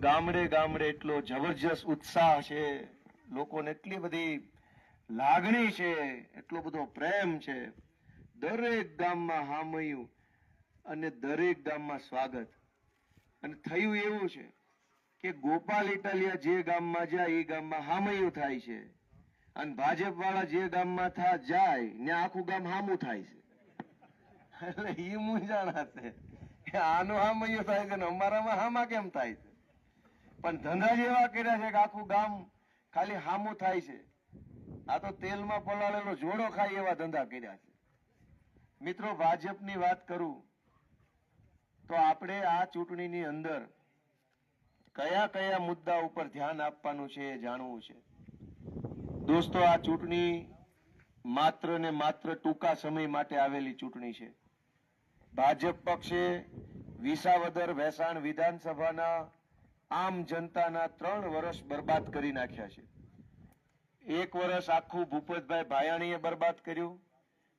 ગામડે ગામડે એટલો જબરજસ્ત ઉત્સાહ છે. લોકોને એટલી બધી લાગણી છે, એટલો બધો પ્રેમ છે. દરેક ગામમાં હામયું અને દરેક ગામમાં સ્વાગત. અને થયું એવું છે કે ગોપાલ ઇટાલિયા જે ગામમાં જાય, એ ગામમાં હામયું થાય છે. અને ભાજપ વાળા જે ગામમાં થા, જાય, ને આખું ગામ હામું થાય છે. એટલે એ મૂંઝાણા છે આનું હામયું થાય છે અમારામાં હામા કેમ થાય છે? પણ ધંધા જેવા કર્યા છે કે આખું ગામ ખાલી હામું થાય છે. આ તો તેલમાં પલાળેલો જોડો ખાય એવા ધંધા કર્યા છે. મિત્રો, ભાજપની વાત કરું તો આપણે આ ચૂંટણીની અંદર કયા કયા મુદ્દા ઉપર ધ્યાન આપવાનું છે એ જાણવું છે. દોસ્તો, આ ચૂંટણી માત્ર ને માત્ર ટૂંકા સમય માટે આવેલી ચૂંટણી છે. ભાજપ પક્ષે વિસાવદર ભેસાણ વિધાનસભાના આમ જનતાના ત્રણ વર્ષ બરબાદ કરી નાખ્યા છે. એક વર્ષ આખું ભૂપતભાઈ ભાયાણીએ બરબાદ કર્યું.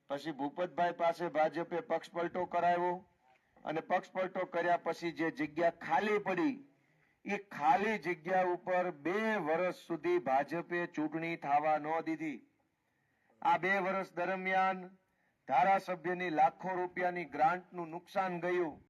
પછી ભૂપતભાઈ પાસે ભાજપે પક્ષ પલટો કરાવ્યો અને પક્ષ પલટો કર્યા પછી જે જગ્યા ખાલી પડી, એ ખાલી જગ્યા ઉપર બે વર્ષ સુધી ભાજપે ચૂંટણી થવા ન દીધી. આ બે વર્ષ દરમિયાન ધારાસભ્યની લાખો રૂપિયાની ગ્રાન્ટનું નુકસાન ગયું.